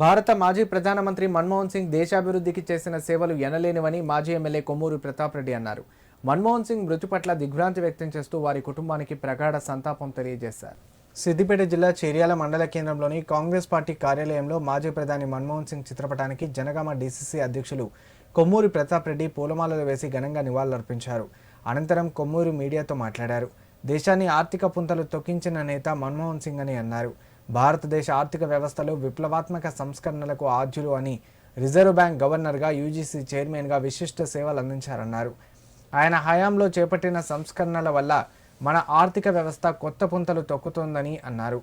భారత మాజీ ప్రధానమంత్రి మన్మోహన్ సింగ్ దేశాభివృద్ధికి చేసిన సేవలు ఎనలేనివని మాజీ ఎమ్మెల్యే కొమ్మూరు ప్రతాప్ రెడ్డి అన్నారు. మన్మోహన్ సింగ్ మృతి పట్ల దిగ్భ్రాంతి వ్యక్తం చేస్తూ వారి కుటుంబానికి ప్రగాఢ సంతాపం తెలియజేశారు. సిద్దిపేట జిల్లా చేర్యాల మండల కేంద్రంలోని కాంగ్రెస్ పార్టీ కార్యాలయంలో మాజీ ప్రధాని మన్మోహన్ సింగ్ చిత్రపటానికి జనగామ డీసీసీ అధ్యక్షులు కొమ్మూరి ప్రతాప్ రెడ్డి పూలమాలలు వేసి ఘనంగా నివాళులర్పించారు. అనంతరం కొమ్మూరి మీడియాతో మాట్లాడారు. దేశాన్ని ఆర్థిక పుంతలు తొక్కించిన నేత మన్మోహన్ సింగ్ అని అన్నారు. భారతదేశ ఆర్థిక వ్యవస్థలో విప్లవాత్మక సంస్కరణలకు ఆద్యులు అని రిజర్వ్ బ్యాంక్ గవర్నర్గా యూజీసీ చైర్మన్గా విశిష్ట సేవలు అందించారన్నారు. ఆయన హయాంలో చేపట్టిన సంస్కరణల వల్ల మన ఆర్థిక వ్యవస్థ కొత్త పుంతలు తొక్కుతోందని అన్నారు.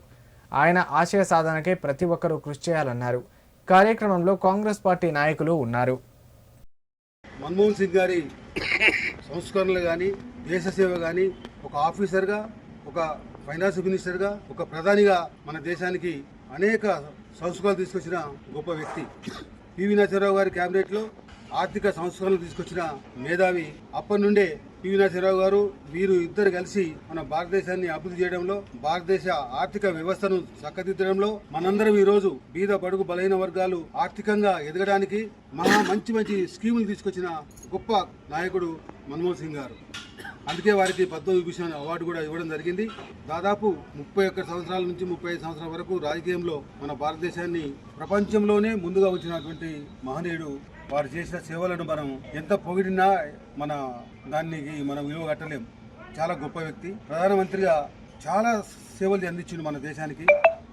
ఆయన ఆశయ సాధనకే ప్రతి ఒక్కరూ కృషి చేయాలన్నారు. కార్యక్రమంలో కాంగ్రెస్ పార్టీ నాయకులు ఉన్నారు. మన్మోహన్ సింగ్ గారి సంస్కరణలు కానీ దేశ సేవ కానీ ఒక ఆఫీసర్గా ఒక ఫైనాన్స్ మినిస్టర్గా ఒక ప్రధానిగా మన దేశానికి అనేక సంస్కరణలు తీసుకొచ్చిన గొప్ప వ్యక్తి. పివి నరసింహరావు గారి క్యాబినెట్లో ఆర్థిక సంస్కరణలు తీసుకొచ్చిన మేధావి. అప్పటి నుండే పివి నరసింహరావు గారు వీరు ఇద్దరు కలిసి మన భారతదేశాన్ని అభివృద్ధి చేయడంలో భారతదేశ ఆర్థిక వ్యవస్థను చక్కదిద్దడంలో మనందరం ఈ రోజు బీద బడుగు బలహీన వర్గాలు ఆర్థికంగా ఎదగడానికి మహా మంచి మంచి స్కీములు తీసుకొచ్చిన గొప్ప నాయకుడు మన్మోహన్ సింగ్ గారు. అందుకే వారికి పద్మవిభూషణ్ అవార్డు కూడా ఇవ్వడం జరిగింది. దాదాపు ముప్పై ఒక్క సంవత్సరాల నుంచి ముప్పై ఐదు సంవత్సరాల వరకు రాజకీయంలో మన భారతదేశాన్ని ప్రపంచంలోనే ముందుగా వచ్చినటువంటి మహనీయుడు. వారు చేసిన సేవలను మనం ఎంత పొగిడినా మన దానికి మనం విలువ కట్టలేం. చాలా గొప్ప వ్యక్తి. ప్రధానమంత్రిగా చాలా సేవలు అందించిండు మన దేశానికి.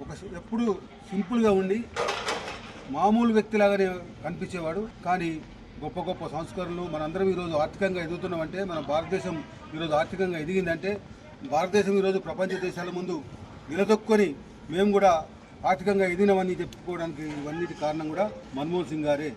ఒక ఎప్పుడు సింపుల్గా ఉండి మామూలు వ్యక్తిలాగానే కనిపించేవాడు. కానీ గొప్ప గొప్ప సంస్కరణలు మనందరం ఈరోజు ఆర్థికంగా ఎదుగుతున్నామంటే మన భారతదేశం ఈరోజు ఆర్థికంగా ఎదిగిందంటే భారతదేశం ఈరోజు ప్రపంచ దేశాల ముందు నిలదొక్కొని మేము కూడా ఆర్థికంగా ఎదిగినామని చెప్పుకోవడానికి ఇవన్నిటి కారణం కూడా మన్మోహన్ సింగ్ గారే.